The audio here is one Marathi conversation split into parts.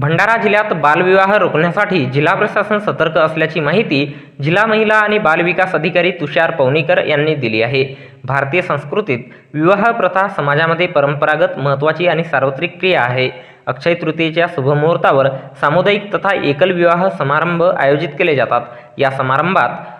भंडारा जिल्ह्यात बालविवाह रोखण्यासाठी जिल्हा प्रशासन सतर्क असल्याची माहिती जिल्हा महिला आणि बालविकास अधिकारी तुषार पवनीकर यांनी दिली आहे. भारतीय संस्कृतीत विवाह प्रथा समाजामध्ये परंपरागत महत्त्वाची आणि सार्वत्रिक क्रिया आहे. अक्षय तृतीयेच्या शुभमुहूर्तावर सामुदायिक तथा एकल विवाह समारंभ आयोजित केले जातात. या समारंभात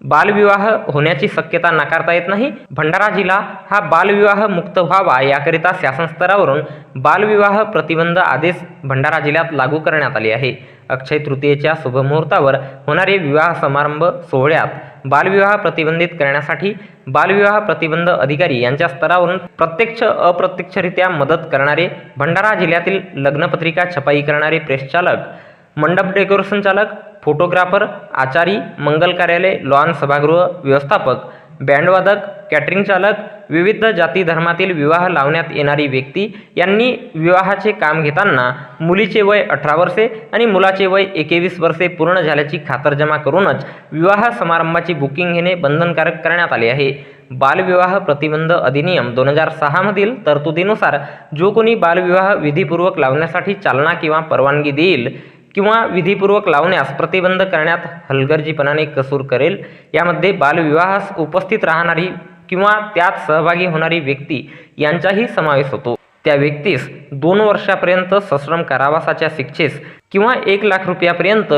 बालविवाह होण्याची शक्यता नाकारता येत नाही. भंडारा जिल्हा हा बालविवाह मुक्त व्हावा याकरिता शासन स्तरावरून बालविवाह प्रतिबंध आदेश भंडारा जिल्ह्यात लागू करण्यात आले आहे. अक्षय तृतीयेच्या शुभमुहूर्तावर होणारे विवाह समारंभ सोहळ्यात बालविवाह प्रतिबंधित करण्यासाठी बालविवाह प्रतिबंध अधिकारी यांच्या स्तरावरून प्रत्यक्ष अप्रत्यक्षरित्या मदत करणारे भंडारा जिल्ह्यातील लग्नपत्रिका छपाई करणारे प्रेसचालक मंडप डेकोरेशन चालक फोटोग्राफर आचारी मंगल कार्यालय लॉन सभागृह व्यवस्थापक बँडवादक कॅटरिंग चालक विविध जाती धर्मातील विवाह लावण्यात येणारी व्यक्ती यांनी विवाहाचे काम घेताना मुलीचे वय अठरा वर्षे आणि मुलाचे वय एकवीस वर्षे पूर्ण झाल्याची खातरजमा करूनच विवाह समारंभाची बुकिंग घेणे बंधनकारक करण्यात आले आहे. बालविवाह प्रतिबंध अधिनियम दोन हजार सहामधील तरतुदीनुसार जो कोणी बालविवाह विधीपूर्वक लावण्यासाठी चालना किंवा परवानगी देईल किंवा विधीपूर्वक लावण्यास प्रतिबंध करण्यात हलगर्जीपणाने कसूर करेल. यामध्ये बालविवाहास उपस्थित राहणारी किंवा त्यात सहभागी होणारी व्यक्ती यांचाही समावेश होतो. त्या व्यक्तीस दोन वर्षापर्यंत सश्रम कारावासाच्या शिक्षेस किंवा एक लाख रुपयापर्यंत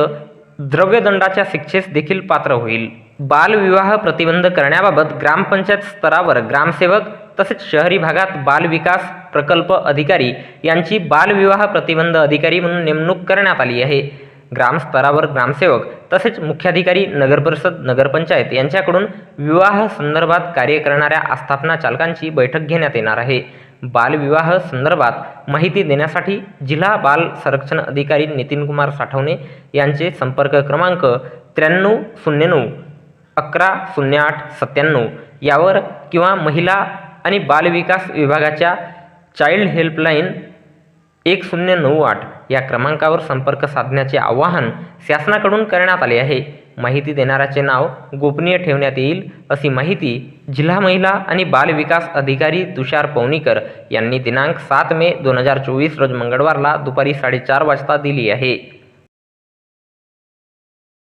द्रव्यदंडाच्या शिक्षेस देखील पात्र होईल. बालविवाह प्रतिबंध करण्याबाबत ग्रामपंचायत स्तरावर ग्रामसेवक तसेच शहरी भागात बालविकास प्रकल्प अधिकारी यांची बालविवाह प्रतिबंध अधिकारी म्हणून नेमणूक करण्यात आली आहे. ग्रामस्तरावर ग्रामसेवक तसेच मुख्याधिकारी नगरपरिषद नगरपंचायत यांच्याकडून विवाह संदर्भात कार्य करणाऱ्या आस्थापना चालकांची बैठक घेण्यात येणार आहे. बालविवाह संदर्भात माहिती देण्यासाठी जिल्हा बाल संरक्षण अधिकारी नितीन कुमार साठवणे यांचे संपर्क क्रमांक त्र्याण्णव शून्य नऊ अकरा शून्य आठ सत्त्याण्णव यावर किंवा महिला आणि बालविकास विभागाच्या चाइल्ड हेल्पलाईन एक शून्य नऊ आठ या क्रमांकावर संपर्क साधण्याचे आवाहन शासनाकडून करण्यात आले आहे. माहिती देणाऱ्याचे नाव गोपनीय ठेवण्यात येईल अशी माहिती जिल्हा महिला आणि बालविकास अधिकारी तुषार पवनीकर यांनी दिनांक सात मे दोन हजार चोवीस रोज मंगळवारला दुपारी साडेचार वाजता दिली आहे.